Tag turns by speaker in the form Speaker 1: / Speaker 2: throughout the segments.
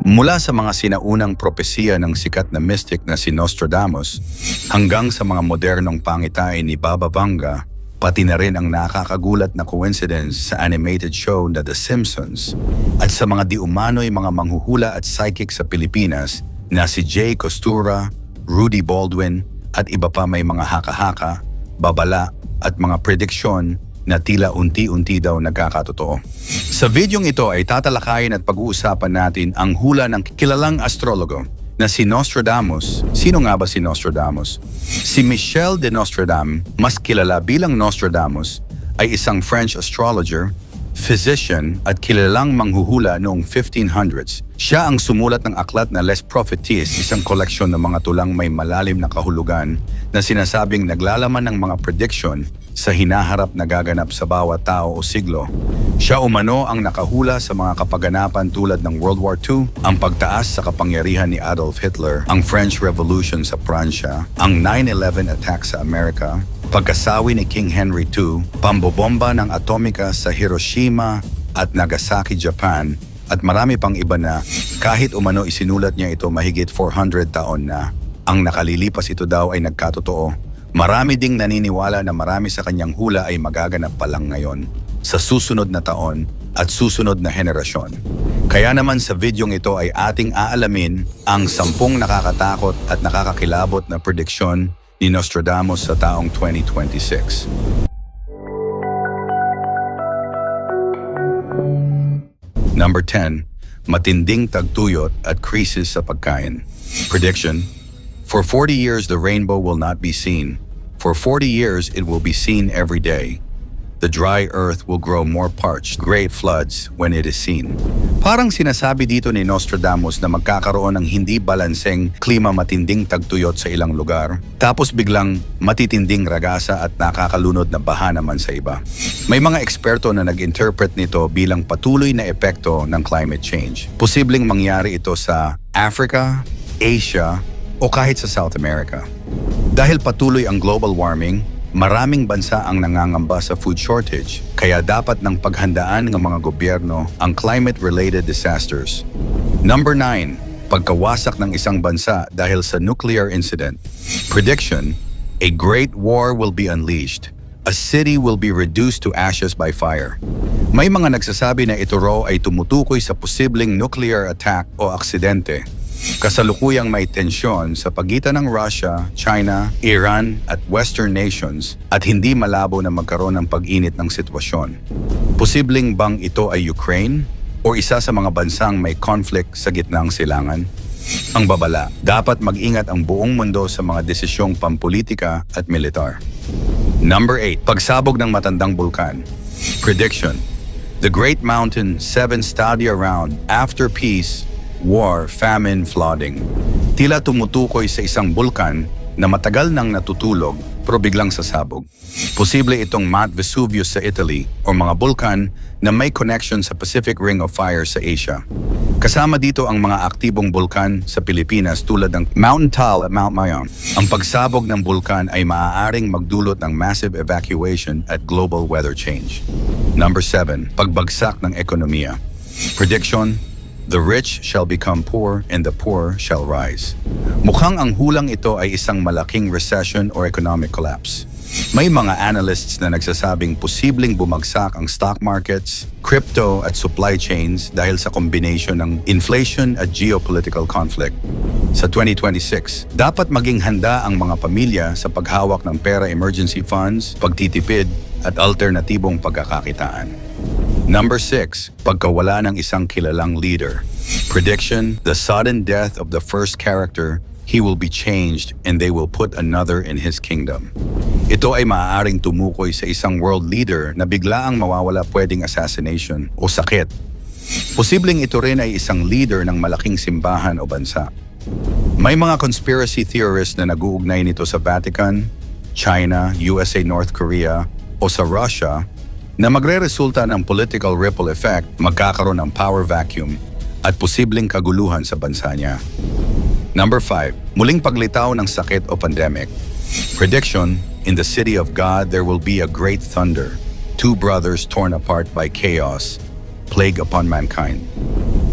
Speaker 1: Mula sa mga sinaunang propesiya ng sikat na mystic na si Nostradamus hanggang sa mga modernong pangitain ni Baba Vanga, pati na rin ang nakakagulat na coincidence sa animated show na The Simpsons at sa mga diumano'y mga manghuhula at psychic sa Pilipinas na si Jay Costura, Rudy Baldwin at iba pa may mga haka-haka, babala at mga prediksyon na tila unti-unti daw nagkakatotoo. Sa videong ito ay tatalakayin at pag-uusapan natin ang hula ng kilalang astrologo na si Nostradamus. Sino nga ba si Nostradamus? Si Michel de Nostradam, mas kilala bilang Nostradamus, ay isang French astrologer, physician at kilalang manghuhula noong 1500s. Siya ang sumulat ng aklat na Les Prophéties, isang koleksyon ng mga tulang may malalim na kahulugan na sinasabing naglalaman ng mga prediction sa hinaharap na gaganap sa bawat tao o siglo. Siya umano ang nakahula sa mga kapaganapan tulad ng World War II, ang pagtaas sa kapangyarihan ni Adolf Hitler, ang French Revolution sa Pransya, ang 9-11 attack sa Amerika, pagkasawi ni King Henry II, pambobomba ng atomika sa Hiroshima at Nagasaki, Japan, at marami pang iba na kahit umano isinulat niya ito mahigit 400 taon na. Ang nakalilipas ito daw ay nagkatotoo. Marami ding naniniwala na marami sa kanyang hula ay magaganap pa lang ngayon, sa susunod na taon at susunod na henerasyon. Kaya naman sa videong ito ay ating aalamin ang sampung nakakatakot at nakakakilabot na prediksyon ni Nostradamus sa taong 2026. Number 10. Matinding tagtuyot at krisis sa pagkain. Prediction. For 40 years the rainbow will not be seen. For 40 years it will be seen every day. The dry earth will grow more parched, great floods when it is seen. Parang sinasabi dito ni Nostradamus na magkakaroon ng hindi balanseng klima matinding tagtuyot sa ilang lugar, tapos biglang matitinding ragasa at nakakalunod na baha naman sa iba. May mga eksperto na nag-interpret nito bilang patuloy na epekto ng climate change. Posibleng mangyari ito sa Africa, Asia, o kahit sa South America. Dahil patuloy ang global warming, maraming bansa ang nangangamba sa food shortage, kaya dapat ng paghandaan ng mga gobyerno ang climate-related disasters. Number 9. Pagkawasak ng isang bansa dahil sa nuclear incident. Prediction, a great war will be unleashed. A city will be reduced to ashes by fire. May mga nagsasabi na ito raw ay tumutukoy sa posibleng nuclear attack o aksidente Kasalukuyang may tensyon sa pagitan ng Russia, China, Iran at Western nations at hindi malabo na magkaroon ng pag-init ng sitwasyon. Posibleng bang ito ay Ukraine o isa sa mga bansang may conflict sa gitnang silangan? Ang babala, dapat mag-ingat ang buong mundo sa mga desisyong pampolitika at militar. Number 8. Pagsabog ng matandang bulkan. Prediction. The Great Mountain, seven stadia round, after peace, war, famine, flooding. Tila tumutukoy sa isang bulkan na matagal nang natutulog pero biglang sasabog. Posible itong Mount Vesuvius sa Italy o mga bulkan na may connection sa Pacific Ring of Fire sa Asia. Kasama dito ang mga aktibong bulkan sa Pilipinas tulad ng Mountain Tal at Mount Mayon. Ang pagsabog ng bulkan ay maaaring magdulot ng massive evacuation at global weather change. Number 7. Pagbagsak ng ekonomiya. Prediction, The rich shall become poor and the poor shall rise. Mukhang ang hulang ito ay isang malaking recession or economic collapse. May mga analysts na nagsasabing posibleng bumagsak ang stock markets, crypto at supply chains dahil sa combination ng inflation at geopolitical conflict. Sa 2026, dapat maging handa ang mga pamilya sa paghawak ng pera emergency funds, pagtitipid at alternatibong pagkakakitaan. Number 6. Pagkawala ng isang kilalang leader. Prediction, the sudden death of the first character, he will be changed and they will put another in his kingdom. Ito ay maaaring tumukoy sa isang world leader na bigla ang mawawala pwedeng assassination o sakit. Posibleng ito rin ay isang leader ng malaking simbahan o bansa. May mga conspiracy theorists na nag-uugnay nito sa Vatican, China, USA, North Korea o sa Russia na magre-resulta ng political ripple effect, magkakaroon ng power vacuum at posibleng kaguluhan sa bansa niya. Number 5. Muling paglitaw ng sakit o pandemic. Prediction, in the city of God there will be a great thunder, two brothers torn apart by chaos, plague upon mankind.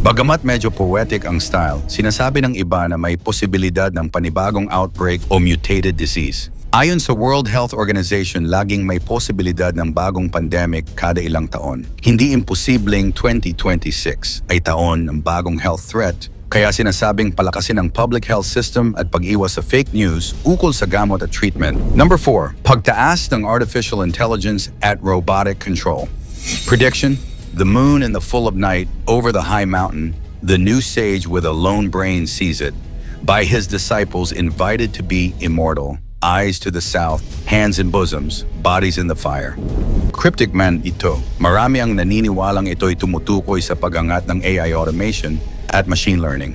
Speaker 1: Bagamat medyo poetic ang style, sinasabi ng iba na may posibilidad ng panibagong outbreak o mutated disease. Ayon sa World Health Organization, laging may posibilidad ng bagong pandemic kada ilang taon. Hindi imposibleng 2026 ay taon ng bagong health threat kaya sinasabing palakasin ang public health system at pag-iwas sa fake news ukol sa gamot at treatment. Number 4. Pagtaas ng artificial intelligence at robotic control. Prediction, the moon in the full of night over the high mountain, the new sage with a lone brain sees it. By his disciples invited to be immortal, eyes to the south, hands in bosoms, bodies in the fire. Cryptic man ito. Marami ang naniniwalang ito'y tumutukoy sa pagangat ng AI automation at machine learning.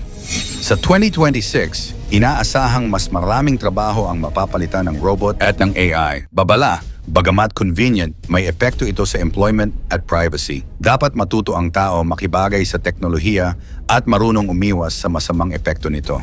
Speaker 1: Sa 2026, inaasahang mas maraming trabaho ang mapapalitan ng robot at ng AI. Babala, bagamat convenient, may epekto ito sa employment at privacy. Dapat matuto ang tao makibagay sa teknolohiya at marunong umiwas sa masamang epekto nito.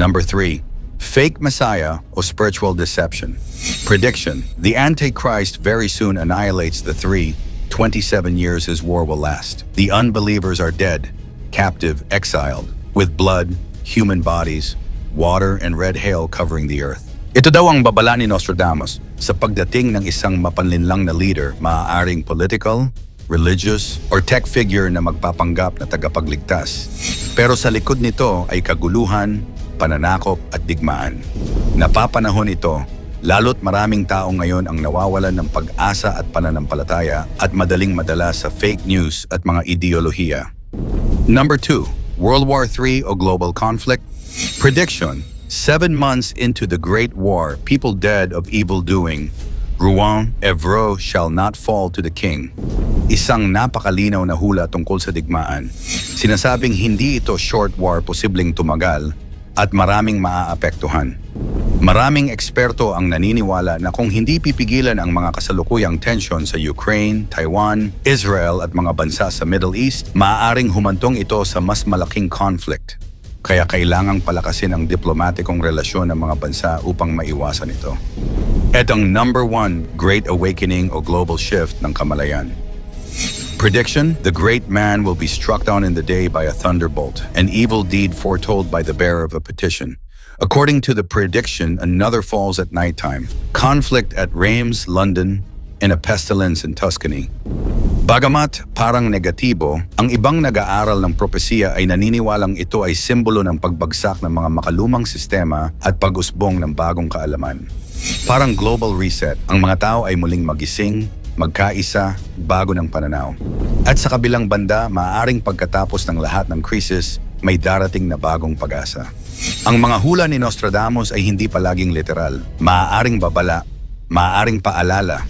Speaker 1: Number 3. Fake Messiah o spiritual deception. Prediction. The Antichrist very soon annihilates the three. 27 years his war will last. The unbelievers are dead, captive, exiled, with blood, human bodies, water, and red hail covering the earth. Ito daw ang babala ni Nostradamus sa pagdating ng isang mapanlinlang na leader, maaaring political, religious, or tech figure na magpapanggap na tagapagligtas. Pero sa likod nito ay kaguluhan, pananakop at digmaan. Napapanahon ito, lalo't maraming tao ngayon ang nawawalan ng pag-asa at pananampalataya at madaling madala sa fake news at mga ideolohiya. Number 2. World War III o global conflict? Prediction. Seven months into the Great War, people dead of evil doing. Rouen, Evreux shall not fall to the king. Isang napakalinaw na hula tungkol sa digmaan. Sinasabing hindi ito short war posibleng tumagal at maraming maaapektuhan. Maraming eksperto ang naniniwala na kung hindi pipigilan ang mga kasalukuyang tensyon sa Ukraine, Taiwan, Israel at mga bansa sa Middle East, maaaring humantong ito sa mas malaking conflict. Kaya kailangang palakasin ang diplomatikong relasyon ng mga bansa upang maiwasan ito. At ang number one Great Awakening o Global Shift ng kamalayan. Prediction The great man will be struck down in the day by a thunderbolt, an evil deed foretold by the bearer of a petition. According to the prediction, another falls at nighttime. Conflict at Reims, London, and a pestilence in Tuscany. Bagamat parang negatibo, ang ibang nag-aaral ng propesiya ay naniniwalang ito ay simbolo ng pagbagsak ng mga makalumang sistema at pag-usbong ng bagong kaalaman. Parang global reset, ang mga tao ay muling magising, magkaisa, bago ng pananaw. At sa kabilang banda, maaaring pagkatapos ng lahat ng krisis, may darating na bagong pag-asa. Ang mga hula ni Nostradamus ay hindi palaging literal. Maaaring babala, maaaring paalala.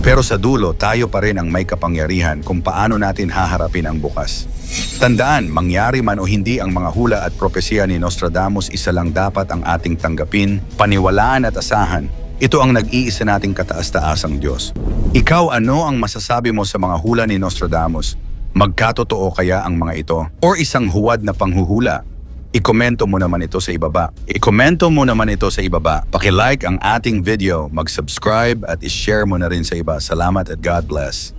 Speaker 1: Pero sa dulo, tayo pa rin ang may kapangyarihan kung paano natin haharapin ang bukas. Tandaan, mangyari man o hindi ang mga hula at propesya ni Nostradamus, isa lang dapat ang ating tanggapin, paniwalaan at asahan. Ito ang nag-iisa nating kataas-taasang Diyos. Ikaw ano ang masasabi mo sa mga hula ni Nostradamus? Magkatotoo kaya ang mga ito? Or isang huwad na panghuhula? I-komento mo naman ito sa ibaba. I-komento mo naman ito sa ibaba. Paki-like ang ating video, mag-subscribe at i-share mo na rin sa iba. Salamat at God bless.